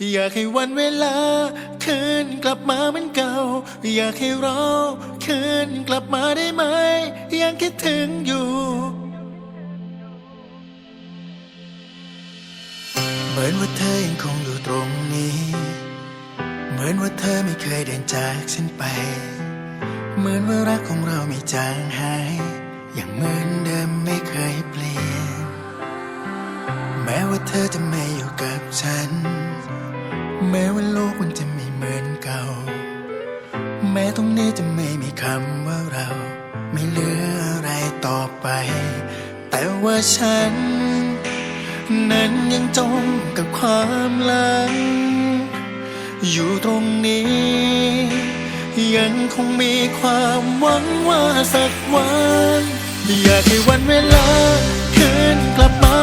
อยากให้วันเวลาคืนกลับมาเหมือนเก่า อยากให้เราคืนกลับมาได้ไหม ยังคิดถึงอยู่ เหมือนว่าเธอยังคงอยู่ตรงนี้ เหมือนว่าเธอไม่เคยเดินจากฉันไป เหมือนว่ารักของเราไม่จางหาย อย่างเหมือนเดิมไม่เคยเปลี่ยน แม้ว่าเธอจะไม่อยู่กับฉัน แม้ว่าโลกมันจะไม่เหมือนเก่า แม้ตรงนี้จะไม่มีคำว่าเรา ไม่เหลืออะไรต่อไป แต่ว่าฉัน นั้นยังจมกับความหลัง อยู่ตรงนี้ ยังคงมีความหวังว่าสักวัน อยากให้วันเวลาคืนกลับมา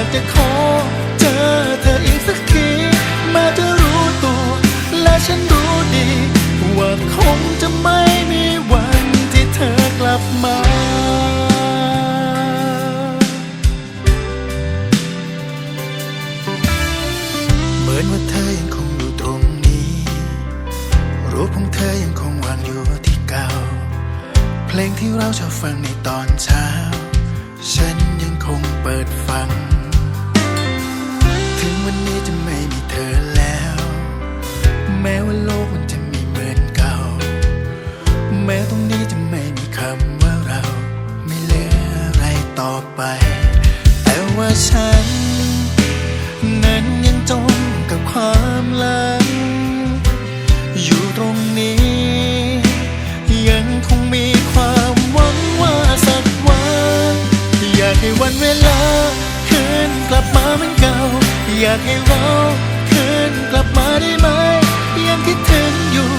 ากจะขอเจอเธออีกสักที แม้จะรู้ตัว และฉันรู้ดี ว่าคงจะไม่มีวันที่เธอกลับมาเหมือนว่าเธอยังคงอยู่ตรงนี้ รูปของเธอยังคงวางอยู่ที่เก่า เพลงที่เราชอบฟังในตอนเช้า ม้ว่าโลกมันจะไม่เหมือนเก่า แม้ตรงนี้จะไม่มีคำว่าเรา ไม่เหลืออะไรต่อไป แต่ว่าฉัน นั้นยังจมกับความหลัง อยู่ตรงนี้ ยังคงมีความหวังว่าสักวัน อยากให้วันเวลาคืนกลับมาเหมือนเก่า อยากให้เราคืนกลับมาได้ไหม คิดถึงอยู่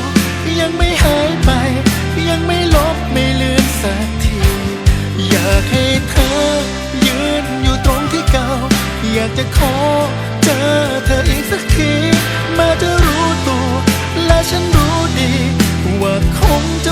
ยังไม่หายไป ยังไม่ลบไม่ลืมสักที อยากให้เธอ ยืนอยู่ตรงที่เก่า อยากจะขอเจอเธออีกสักที มาจะรู้ตัว และฉันรู้ดี ว่าคงจะ